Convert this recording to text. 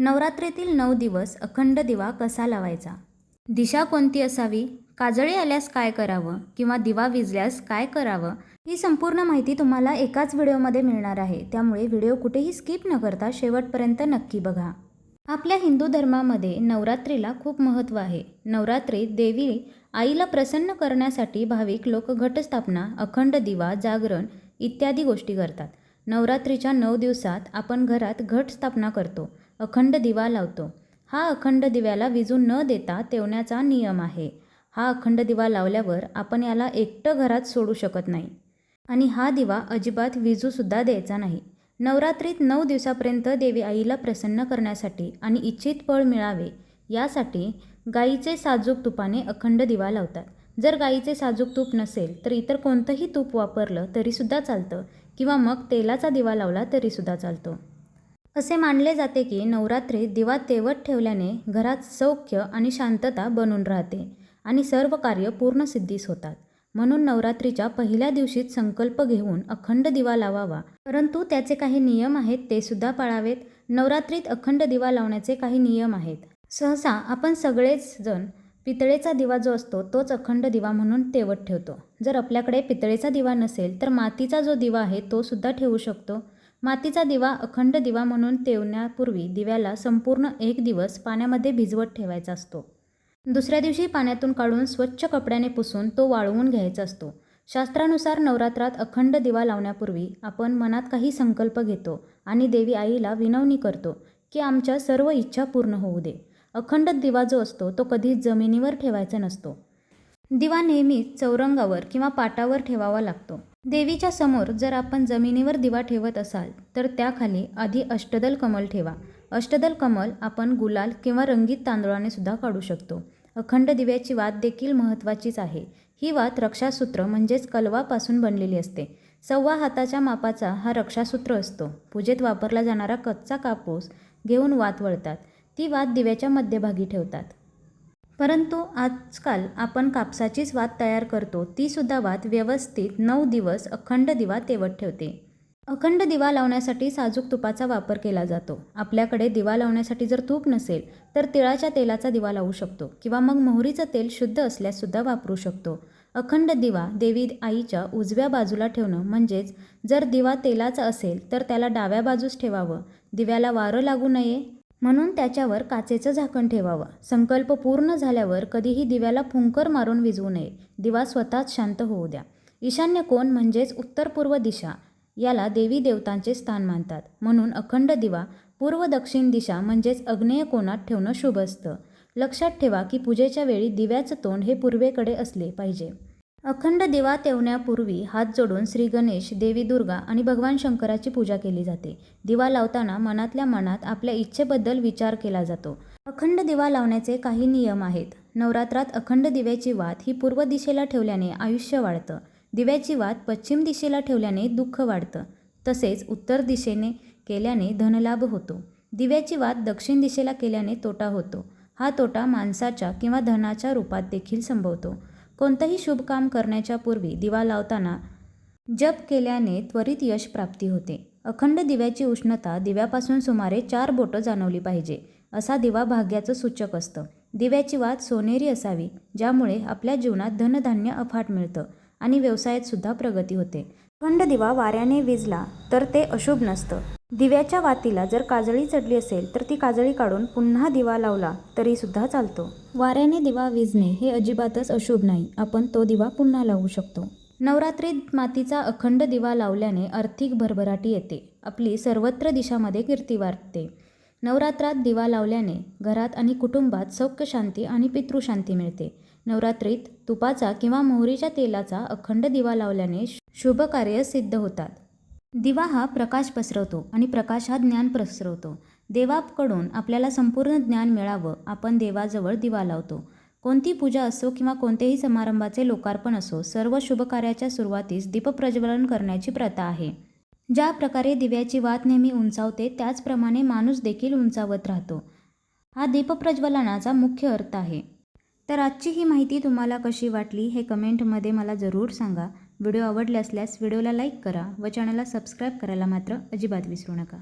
नवरात्रीतील नऊ दिवस अखंड दिवा कसा लावायचा? दिशा कोणती असावी? काजळी आल्यास काय करावं? किंवा दिवा विजल्यास काय करावं? ही संपूर्ण माहिती तुम्हाला एकाच व्हिडिओमध्ये मिळणार आहे. त्यामुळे व्हिडिओ कुठेही स्किप न करता शेवटपर्यंत नक्की बघा. आपल्या हिंदू धर्मामध्ये नवरात्रीला खूप महत्त्व आहे. नवरात्रीत देवी आईला प्रसन्न करण्यासाठी भाविक लोक घटस्थापना अखंड दिवा जागरण इत्यादी गोष्टी करतात. नवरात्रीच्या नऊ दिवसात आपण घरात घट स्थापना करतो. अखंड दिवा लावतो. हा अखंड दिव्याला विजू न देता तेवण्याचा नियम आहे. हा अखंड दिवा लावल्यावर आपण याला एकटं घरात सोडू शकत नाही. आणि हा दिवा अजिबात विजूसुद्धा द्यायचा नाही. नवरात्रीत नऊ दिवसापर्यंत देवी आईला प्रसन्न करण्यासाठी आणि इच्छित फळ मिळावे यासाठी गाईचे साजूक तुपाने अखंड दिवा लावतात. जर गाईचे साजूक तूप नसेल तर इतर कोणतंही तूप वापरलं तरीसुद्धा चालतं किंवा मग तेलाचा दिवा लावला तरीसुद्धा चालतो. असे मानले जाते की नवरात्रीत दिवा तेवत ठेवल्याने घरात सौख्य आणि शांतता बनून राहते आणि सर्व कार्य पूर्ण सिद्धीस होतात. म्हणून नवरात्रीच्या पहिल्या दिवशीच संकल्प घेऊन अखंड दिवा लावावा. परंतु त्याचे काही नियम आहेत ते सुद्धा पाळावेत. नवरात्रीत अखंड दिवा लावण्याचे काही नियम आहेत. सहसा आपण सगळेच जण पितळेचा दिवा जो असतो तोच अखंड दिवा म्हणून तेवत ठेवतो. जर आपल्याकडे पितळेचा दिवा नसेल तर मातीचा जो दिवा आहे तो सुद्धा ठेवू शकतो. मातीचा दिवा अखंड दिवा म्हणून तेवण्यापूर्वी दिव्याला संपूर्ण एक दिवस पाण्यामध्ये भिजवत ठेवायचा असतो. दुसऱ्या दिवशी पाण्यातून काढून स्वच्छ कपड्याने पुसून तो वाळवून घ्यायचा असतो. शास्त्रानुसार नवरात्रात अखंड दिवा लावण्यापूर्वी आपण मनात काही संकल्प घेतो आणि देवी आईला विनवणी करतो की आमच्या सर्व इच्छा पूर्ण होऊ दे. अखंड दिवा जो असतो तो कधी जमिनीवर ठेवायचा नसतो. दिवा नेहमीच चौरंगावर किंवा पाटावर ठेवावा लागतो. देवीच्या समोर जर आपण जमिनीवर दिवा ठेवत असाल तर त्याखाली आधी अष्टदल कमल ठेवा. अष्टदल कमल आपण गुलाल किंवा रंगीत तांदळाने सुद्धा काढू शकतो. अखंड दिव्याची वात देखील महत्त्वाचीच आहे. ही वात रक्षासूत्र म्हणजेच कलवापासून बनलेली असते. सव्वा हाताच्या मापाचा हा रक्षासूत्र असतो. पूजेत वापरला जाणारा कच्चा कापूस घेऊन वात वळतात. ती वात दिव्याच्या मध्यभागी ठेवतात. परंतु आजकाल आपण कापसाचीच वात तयार करतो तीसुद्धा वात व्यवस्थित नऊ दिवस अखंड दिवा तेवत ठेवते. अखंड दिवा लावण्यासाठी साजूक तुपाचा वापर केला जातो. आपल्याकडे दिवा लावण्यासाठी जर तूप नसेल तर तिळाच्या तेलाचा दिवा लावू शकतो किंवा मग मोहरीचं तेल शुद्ध असल्याससुद्धा वापरू शकतो. अखंड दिवा देवी आईच्या उजव्या बाजूला ठेवणं म्हणजेच जर दिवा तेलाचा असेल तर त्याला डाव्या बाजूस ठेवावं. दिव्याला वारं लागू नये. म्हणून त्याच्यावर काचेचं झाकण ठेवावं. संकल्प पूर्ण झाल्यावर कधीही दिव्याला फुंकर मारून विझवू नये. दिवा स्वतःच शांत होऊ द्या. ईशान्य कोण म्हणजेच उत्तर पूर्व दिशा. याला देवी देवतांचे स्थान मानतात. म्हणून अखंड दिवा पूर्व दक्षिण दिशा म्हणजेच अग्नेय कोणात ठेवणं शुभ असतं. लक्षात ठेवा की पूजेच्या वेळी दिव्याचं तोंड हे पूर्वेकडे असले पाहिजे. अखंड दिवा तेवण्यापूर्वी हात जोडून श्री गणेश देवी दुर्गा आणि भगवान शंकराची पूजा केली जाते. दिवा लावताना मनातल्या मनात आपल्या इच्छेबद्दल विचार केला जातो. अखंड दिवा लावण्याचे काही नियम आहेत. नवरात्रात अखंड दिव्याची वात ही पूर्व दिशेला ठेवल्याने आयुष्य वाढतं. दिव्याची वात पश्चिम दिशेला ठेवल्याने दुःख वाढतं. तसेच उत्तर दिशेने केल्याने धनलाभ होतो. दिव्याची वात दक्षिण दिशेला केल्याने तोटा होतो. हा तोटा माणसाच्या किंवा धनाच्या रूपात देखील संभवतो. कोणतंही शुभ काम करण्याच्या पूर्वी दिवा लावताना जप केल्याने त्वरित यश प्राप्ती होते. अखंड दिव्याची उष्णता दिव्यापासून सुमारे चार बोटं जाणवली पाहिजे असा दिवा भाग्याचं सूचक असतं. दिव्याची वात सोनेरी असावी ज्यामुळे आपल्या जीवनात धनधान्य अफाट मिळतं आणि व्यवसायात सुद्धा प्रगती होते. अखंड दिवा वाऱ्याने विजला तर ते अशुभ नसतं. दिव्याच्या वातीला जर काजळी चढली असेल तर ती काजळी काढून पुन्हा दिवा लावला तरी सुद्धा चालतो. वाऱ्याने दिवा विजणे हे अजिबातच अशुभ नाही. आपण तो दिवा पुन्हा लावू शकतो. नवरात्रीत मातीचा अखंड दिवा लावल्याने आर्थिक भरभराटी येते. आपली सर्वत्र दिशामध्ये कीर्ती वाढते. नवरात्रात दिवा लावल्याने घरात आणि कुटुंबात सौख्य शांती आणि पितृशांती मिळते. नवरात्रीत तुपाचा किंवा मोहरीच्या तेलाचा अखंड दिवा लावल्याने शुभ कार्य सिद्ध होतात. दिवा हा प्रकाश पसरवतो आणि प्रकाश हा ज्ञान पसरवतो. देवाकडून आपल्याला संपूर्ण ज्ञान मिळावं आपण देवाजवळ दिवा लावतो. कोणती पूजा असो किंवा कोणत्याही समारंभाचे लोकार्पण असो सर्व शुभकार्याच्या सुरुवातीस दीपप्रज्वलन करण्याची प्रथा आहे. ज्या प्रकारे दिव्याची वात नेहमी उंचावते त्याचप्रमाणे माणूस देखील उंचावत राहतो. हा दीपप्रज्वलनाचा मुख्य अर्थ आहे. तर आजची ही माहिती तुम्हाला कशी वाटली हे कमेंटमध्ये मला जरूर सांगा. व्हिडिओ आवडले असल्यास व्हिडिओला लाईक करा व चॅनलला सबस्क्राईब करायला मात्र अजिबात विसरू नका.